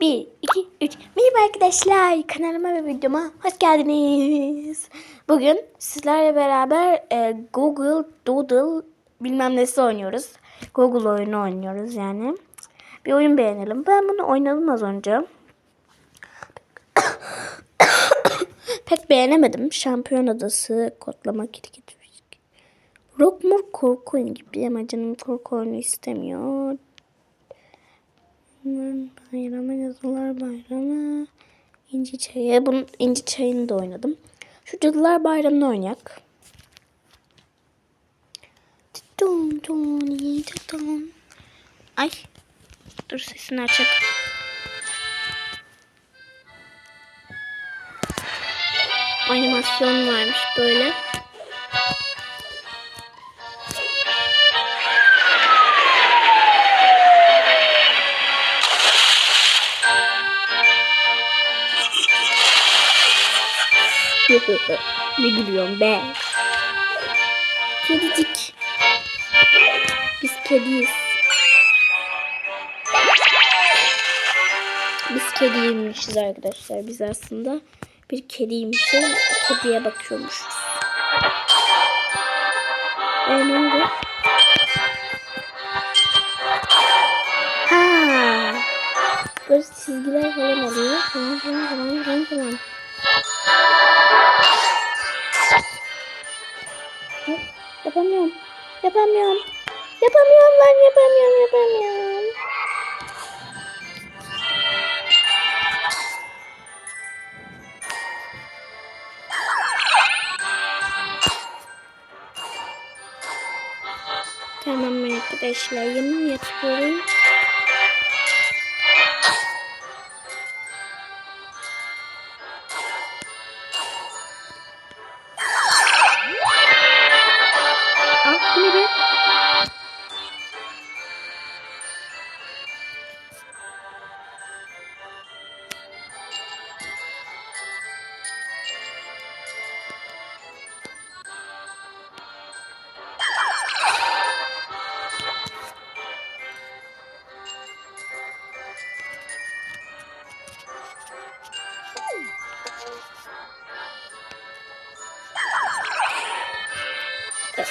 1, 2, 3. Merhaba arkadaşlar. Kanalıma ve videoma hoş geldiniz. Bugün sizlerle beraber e, Google Doodle bilmem nesi oynuyoruz. Google oyunu oynuyoruz yani. Bir oyun beğenelim. Ben bunu oynadım az önce. Pek beğenemedim. Şampiyon adası, kodlama kirket. Rockmore korku oyunu gibi ama canım korku oyunu istemiyor. Bayramı, yazılar bayramı. İnci çayı. Bunun inci çayını da oynadım. Şu cadılar bayramını oynayak. Don don don. Ay. Dur sesini açık. Animasyon varmış böyle. ne gülüyorsun be? Kedicik. Biz kediyiz. Biz kediymişiz arkadaşlar. Biz aslında bir kediymişiz. Kediye bakıyormuşuz. E oldu? Ha. Böyle çizgiler falan oluyor. Falan falan falan falan Hop, Yapamıyorum. Yapamıyorum. Yapamıyorum lan yapamıyorum yapamıyorum. Tamam arkadaşlar yemin yapıyorum.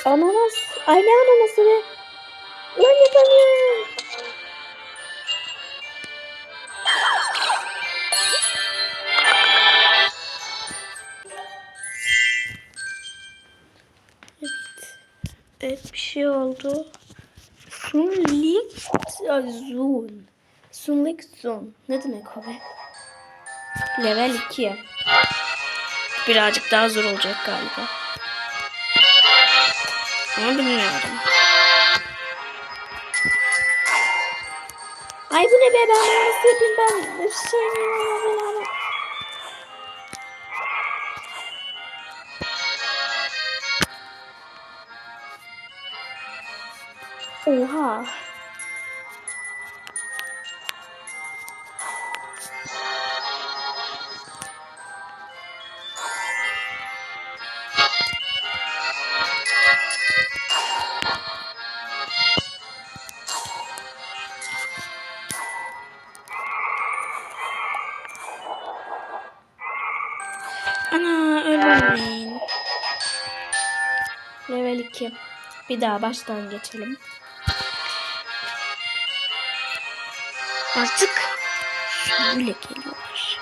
Ananas. Ay ne ananası be? Lan yapamıyorum. Evet. Evet bir şey oldu. Sunlicht Zone. Ne demek o be? Level 2. Birazcık daha zor olacak galiba. Ama bilmiyorum. Ay bu ne be ben nasıl yapayım ben bir şey ama. Oha. Bir daha baştan geçelim. Artık şöyle geliyorlar.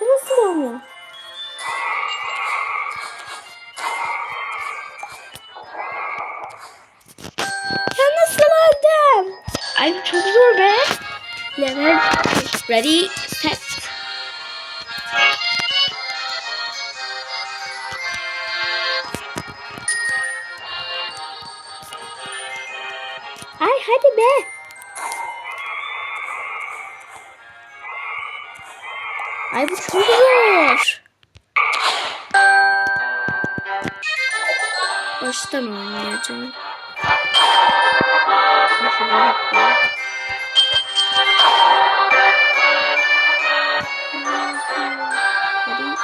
Nasıl oluyor? Ya nasıl öldüm? Ay çok zor be. Level ready Ay bu çok zor. Baştan oynayacağım. Şuraya koyayım. Hadi.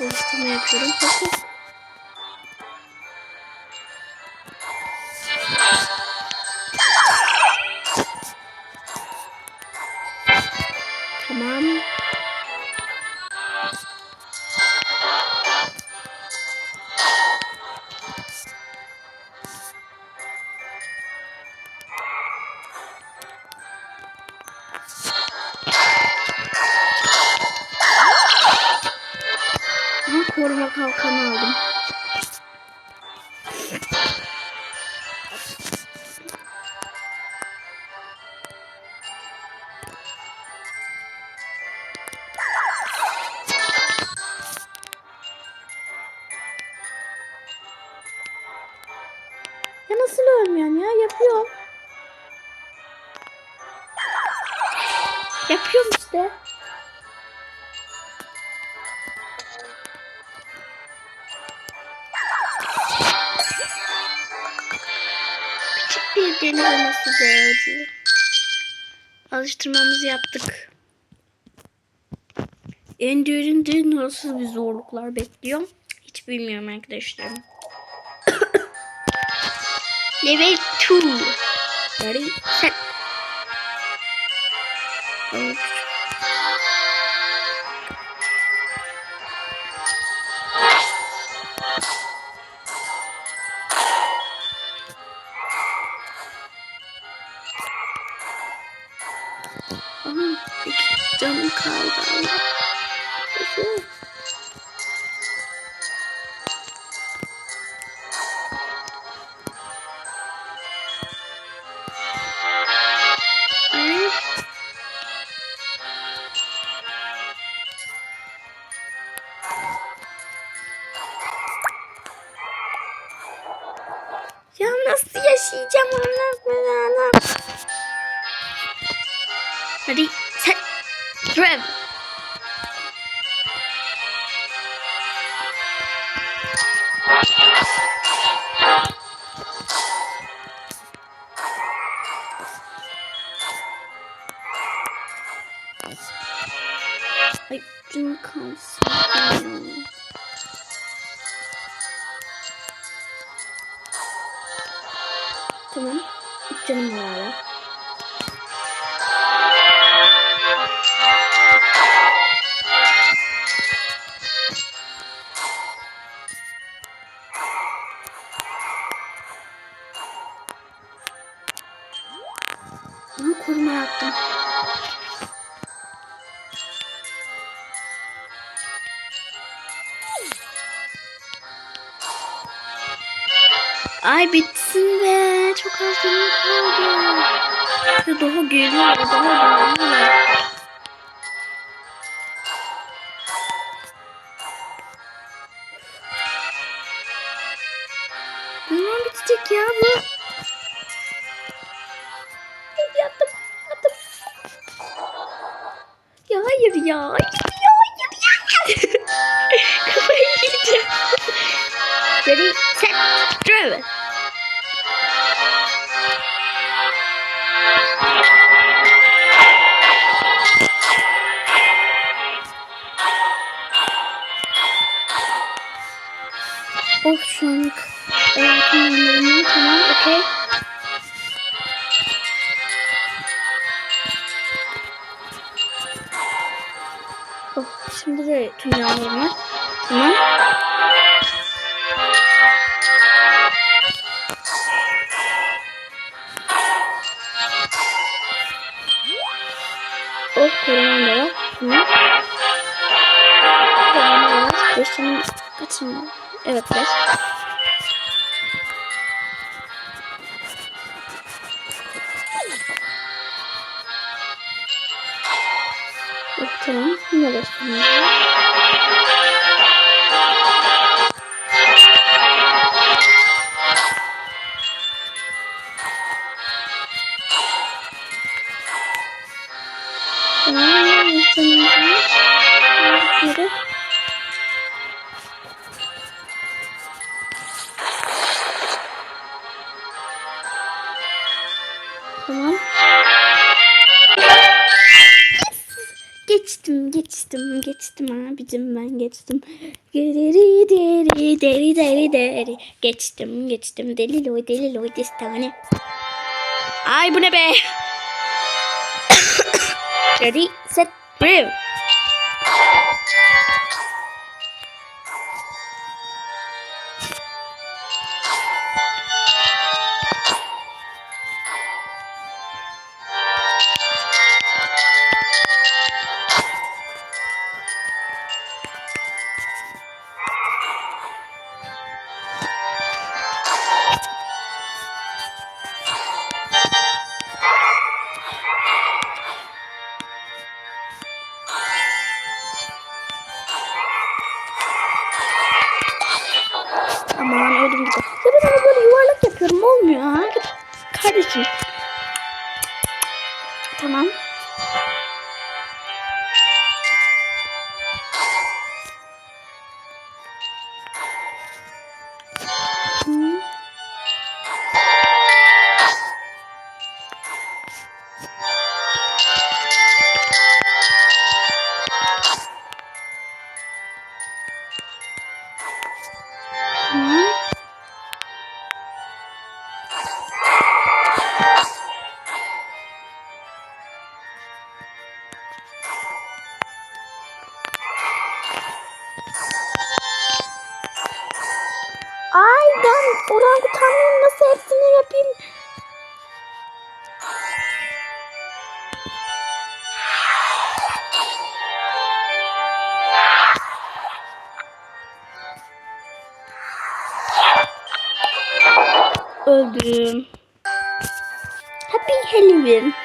Değiştirme yapıyorum. Peki. Deniz anası doğdu. Alıştırmamızı yaptık. Ender'inde nasıl bir zorluklar bekliyor? Hiç bilmiyorum arkadaşlarım. Level 2. Ready, set. Evet. Ay canım Ay bitsin be. Çok az canım kaldı. Daha geliyor. Daha geliyor. De yağmurum var. Tamam. Oh, korumam da var. Tamam. Korumam da var. Beş canım kaçım var? Evet, beş. Var. Yürü. Tamam. Geçtim, abicim ben geçtim. Deri deri deri deri deri. Geçtim, geçtim. Deli loy deli loy destane. Ay bu ne be? Ready, set, brew. Öldüm. Happy Halloween.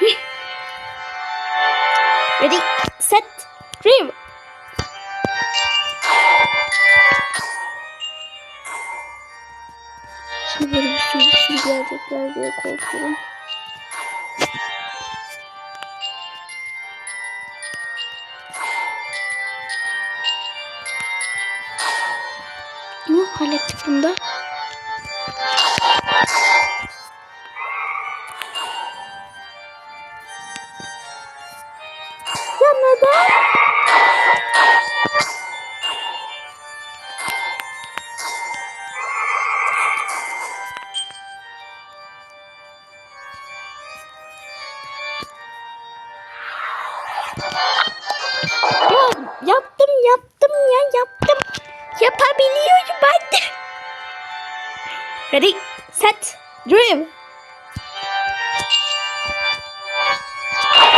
Ready, set, dream. Şimdi böyle bir sürü bir sürü gelecekler diye korkuyorum.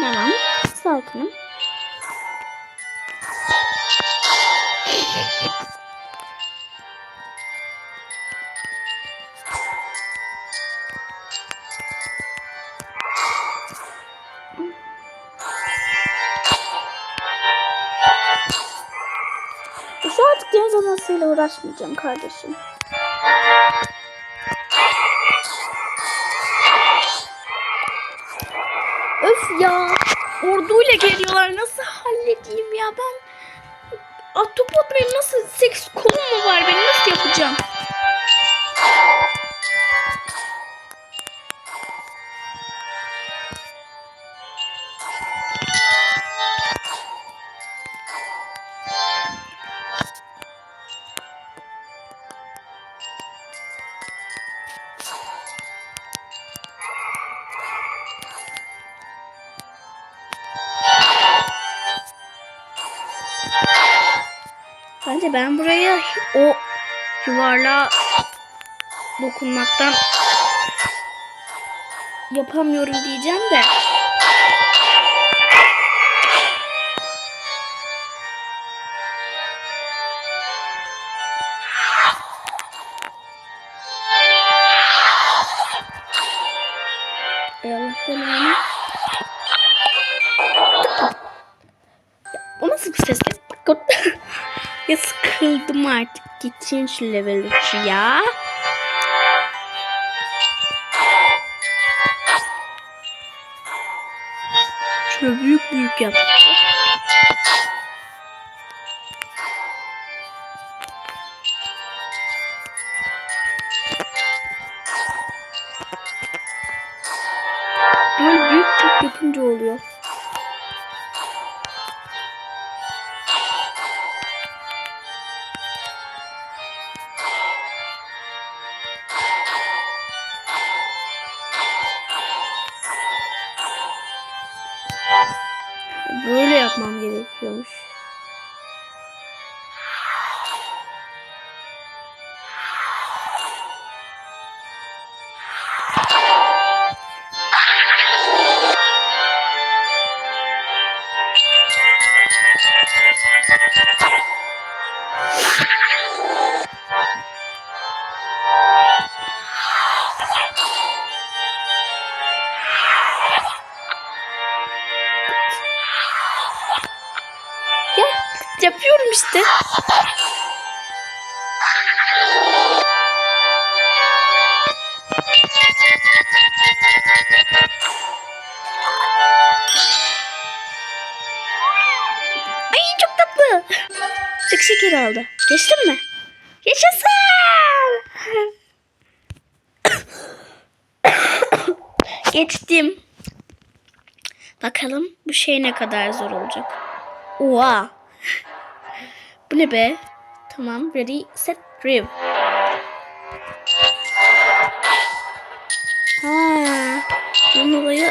Tamam. Sakinim. Şu artık deniz anasıyla uğraşmayacağım kardeşim. Ya. Orduyla geliyorlar. Nasıl halledeyim ya ben? Ahtapot benim nasıl? Seks kolum mu var benim? Nasıl yapacağım? Ben buraya o yuvarlağa dokunmaktan yapamıyorum diyeceğim de. Ey Allah belanı. O nasıl bir ses? Ya sıkıldım artık. Geçin şu level 3'ü ya. Şöyle büyük büyük yap. Böyle büyük büyük yapınca oluyor. Geçtim. Bakalım bu şey ne kadar zor olacak. Oha. Bu ne be? Tamam. Ready, set, drive. Ha. Bunun olayı...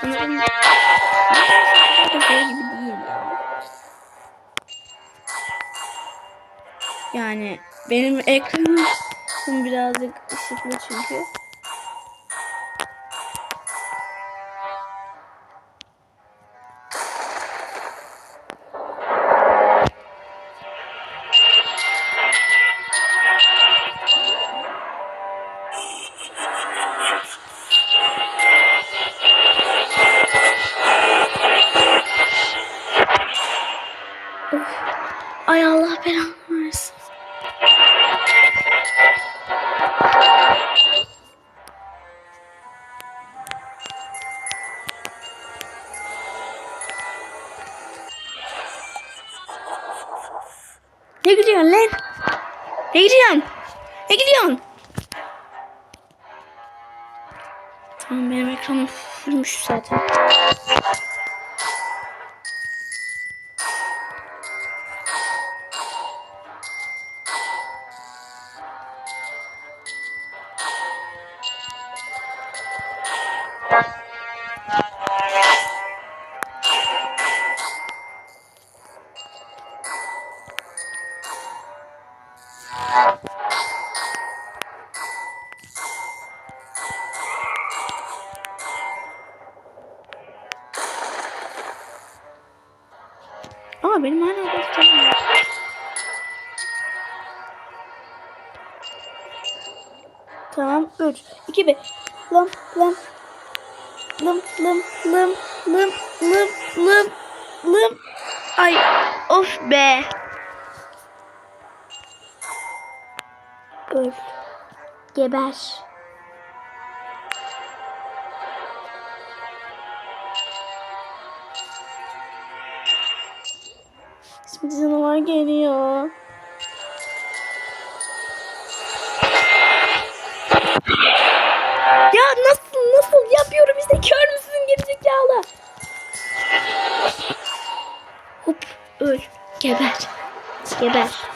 Sanırım... Yani benim ekranım birazcık ışıklı çünkü. Geber. Şimdi canavar geliyor. Ya nasıl nasıl yapıyorum işte kör müsün gerizekalı? Hop öl. Geber. Geber.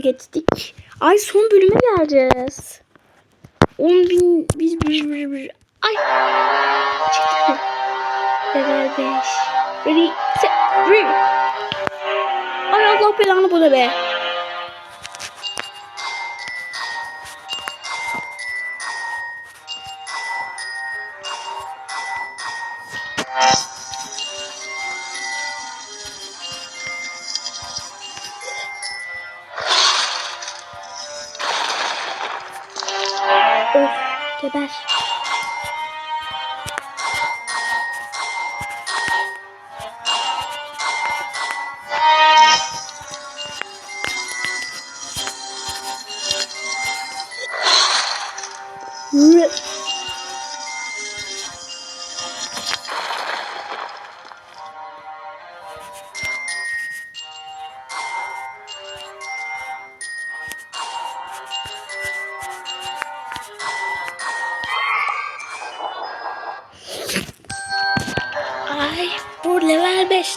Geçtik. Ay son bölüme geleceğiz. 10 bin biz bir bir bir. Ay. Çıktık mı? Level 5. Ready, set, three. Ay Allah belanı bu da be.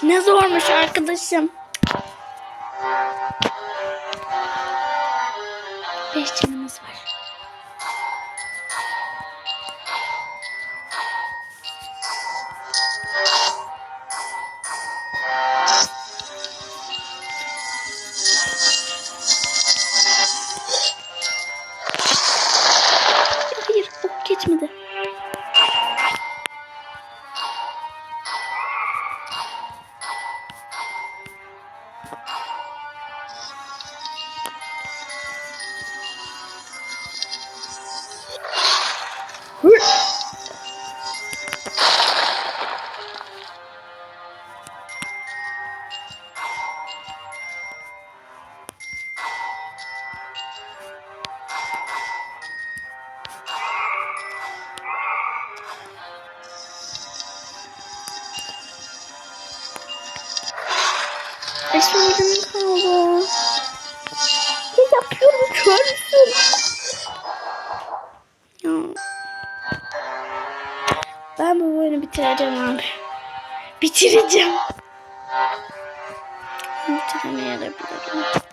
Ne zormuş arkadaşım. Bitiremeyebilirim.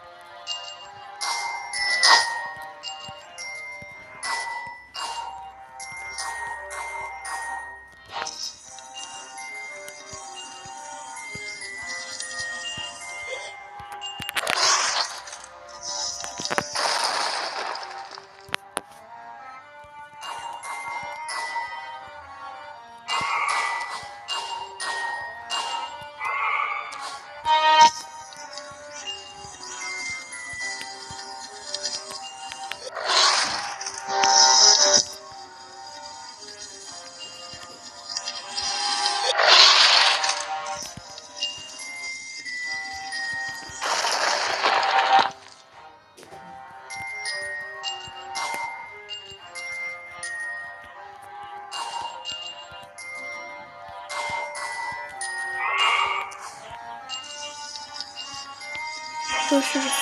Görüşürüz.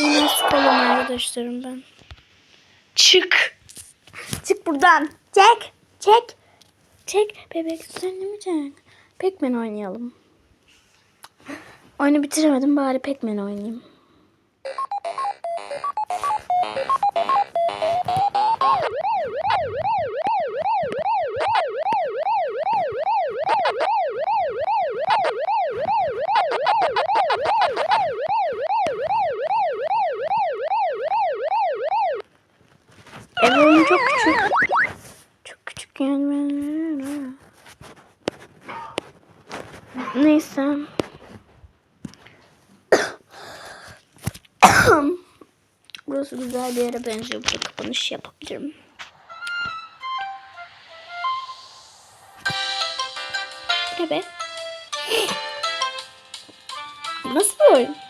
Yine sıkalım arkadaşlarım ben. Çık. Çık buradan. Çek. Çek. Çek. Bebek sen ne mi çek? Pac-Man oynayalım. Oyunu bitiremedim bari Pac-Man oynayayım. Evim çok küçük. Çok küçük yani. Neyse. Burası güzel bir yere benziyor. Burada kapanış yapabilirim. Ne be? Nasıl bir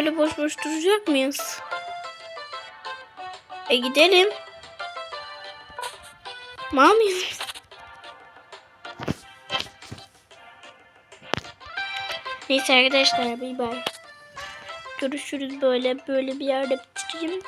böyle boş boş duracak mıyız? E gidelim. Mal mıyız? Neyse arkadaşlar bay bay. Görüşürüz böyle böyle bir yerde bitireyim.